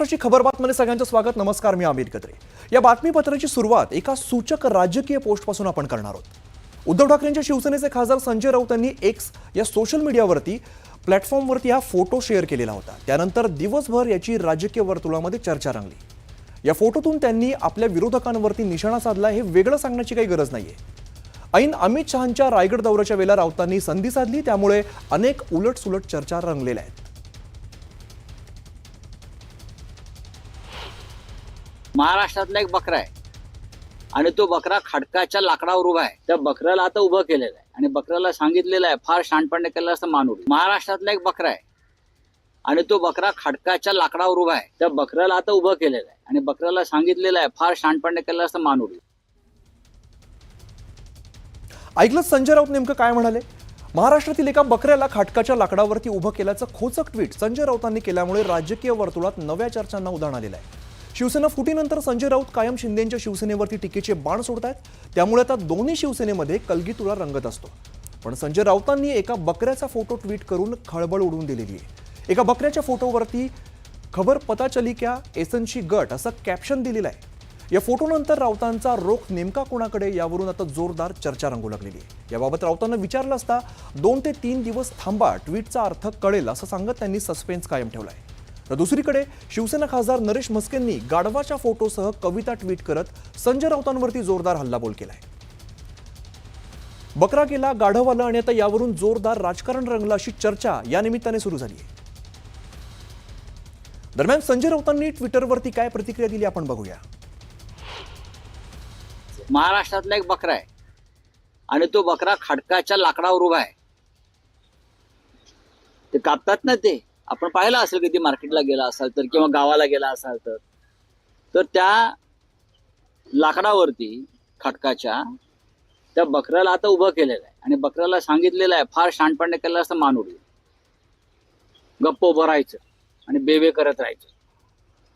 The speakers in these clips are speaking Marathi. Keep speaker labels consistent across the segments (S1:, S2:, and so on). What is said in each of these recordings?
S1: महाराष्ट्राची खबर बातमध्ये सगळ्यांचं स्वागत. नमस्कार मी अमित कत्रे या बातमीपत्राची सुरुवात एका सूचक राजकीय पोस्टपासून आपण करणार आहोत. उद्धव ठाकरेंच्या शिवसेनेचे खासदार संजय राऊत यांनी एक्स या सोशल मीडियावरती प्लॅटफॉर्मवरती हा फोटो शेअर केलेला होता. त्यानंतर दिवसभर याची राजकीय वर्तुळामध्ये चर्चा रंगली. या फोटोतून त्यांनी आपल्या विरोधकांवरती निशाणा साधला हे वेगळं सांगण्याची काही गरज नाहीये. ऐन अमित शहांच्या रायगड दौऱ्याच्या वेळेला राऊतांनी संधी साधली त्यामुळे अनेक उलटसुलट चर्चा रंगलेल्या आहेत.
S2: महाराष्ट्रातला एक बकरा आहे. आणि तो बकरा खडकाच्या लाकडावर उभा आहे. त्या बकऱ्याला आता उभं केलेलं आहे. आणि बकऱ्याला सांगितलेलं आहे फार शहाणपणे केलं असं मानूर महाराष्ट्रातला एक बकरा आहे. आणि तो बकरा खडकाच्या लाकडावर उभा आहे. त्या बकऱ्याला आता उभं केलेलं आहे. आणि बकऱ्याला सांगितलेलं आहे फार शहाणपणे केलं असं मानूर
S1: ऐकलं संजय राऊत नेमकं काय म्हणाले? महाराष्ट्रातील एका बकऱ्याला खाटकाच्या लाकडावरती उभं केल्याचं खोचक ट्विट संजय राऊतांनी केल्यामुळे राजकीय वर्तुळात नव्या चर्चांना उदाहरण आलेलं आहे. शिवसेना फुटीनंतर संजय राऊत कायम शिंदेच्या शिवसेनेवरती टीकेचे बाण सोडतायत. त्यामुळे आता दोन्ही शिवसेनेमध्ये कलगीतुरा रंगत असतो. पण संजय राऊतांनी एका बकऱ्याचा फोटो ट्विट करून खळबळ उडवून दिलेली आहे. एका बकऱ्याच्या फोटोवरती खबर पता चली क्या एसनशी गट असं कॅप्शन दिलेलं आहे. या फोटोनंतर राऊतांचा रोख नेमका कोणाकडे यावरून आता जोरदार चर्चा रंगू लागलेली आहे. याबाबत राऊतांना विचारलं असता दोन ते तीन दिवस थांबा ट्विटचा अर्थ कळेल असं सांगत त्यांनी सस्पेन्स कायम ठेवलाय तर दुसरीकडे शिवसेना खासदार नरेश म्हस्केंनी गाढवाच्या फोटोसह कविता ट्विट करत संजय राऊतांवरती जोरदार हल्लाबोल केलाय. बकरा केला गाढव आलं आणि आता यावरून जोरदार राजकारण रंगलं अशी चर्चा या निमित्ताने सुरू झाली आहे दरम्यान संजय राऊतांनी ट्विटरवरती काय प्रतिक्रिया दिली आपण बघूया.
S2: महाराष्ट्रातला एक बकरा आहे. आणि तो बकरा खडकाच्या लाकडावर उभा आहे. ते कापतात ना ते? आपण पाहिलं असेल कधी मार्केटला गेला असाल तर किंवा गावाला गेला असाल तर तर त्या लाकडावरती खटकाच्या त्या बकऱ्याला आता उभं केलेलं आहे. आणि बकऱ्याला सांगितलेलं आहे फार शहाणपणे केलं असं मानू गप्प उभं राहायचं आणि बेबे करत राहायचं.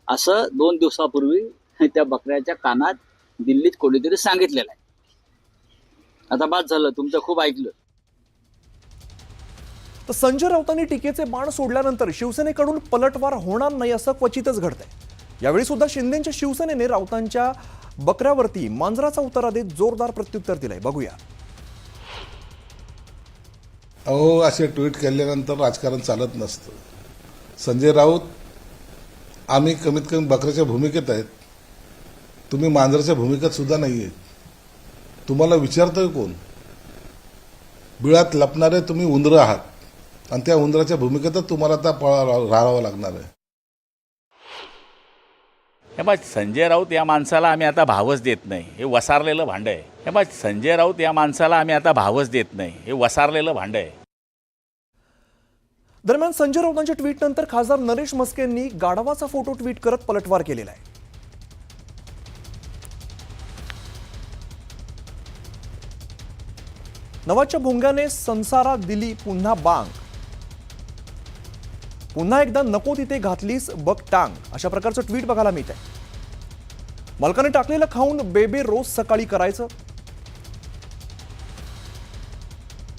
S2: असं दोन दिवसापूर्वी त्या बकऱ्याच्या कानात दिल्लीत कोणीतरी सांगितलेलं आहे. आता बाद झालं तुमचं खूप ऐकलं.
S1: तर संजय राऊतांनी टीकेचे बाण सोडल्यानंतर शिवसेनेकडून पलटवार होणार नाही असं क्वचितच घडतंय. यावेळी सुद्धा शिंदेच्या शिवसेनेने राऊतांच्या बकऱ्यावरती मांजराचा उतारा देत जोरदार प्रत्युत्तर दिलंय. बघूया.
S3: अहो असे ट्विट केल्यानंतर राजकारण चालत नसतं. संजय राऊत आम्ही कमीत कमी बकऱ्याच्या भूमिकेत आहेत. तुम्ही मांजराच्या भूमिकेत सुद्धा नाही आहेत तुम्हाला विचारतोय कोण? बिळात लपणारे तुम्ही उंदरं आहात. आणि त्या उंदराच्या भूमिकेतच तुम्हाला आता पळा राहावं लागणार आहे.
S4: हे बघ संजय राऊत या माणसाला आम्ही आता भावच देत नाही. हे वसारलेलं भांडं आहे. हे बघ संजय राऊत या माणसाला आम्ही आता भावच देत नाही. हे वसारलेलं भांडं आहे.
S1: दरम्यान संजय राऊतांच्या ट्विटनंतर खासदार नरेश मस्केंनी गाढवाचा फोटो ट्विट करत पलटवार केलेला आहे. नवाच्या भोंग्याने संसारात दिली पुन्हा बांग. पुन्हा एकदा नको तिथे घातलीस बघ टांग. अशा प्रकारचं ट्विट बघायला मिळत आहे मालकाने टाकलेलं खाऊन बेबे रोज सकाळी करायचं?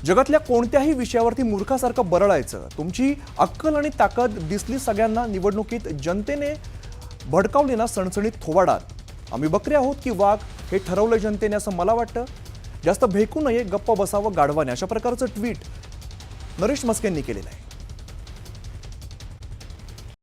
S1: जगातल्या कोणत्याही विषयावरती मूर्खासारखं बरळायचं? तुमची अक्कल आणि ताकद दिसली सगळ्यांना निवडणुकीत जनतेने भडकावली ना सणसणीत थोवाडात. आम्ही बकरे आहोत की वाघ हे ठरवलं जनतेने असं मला वाटतं. जास्त भेकू नये गप्प बसावं गाढवाने. अशा प्रकारचं ट्विट नरेश मस्केंनी केलेलं आहे.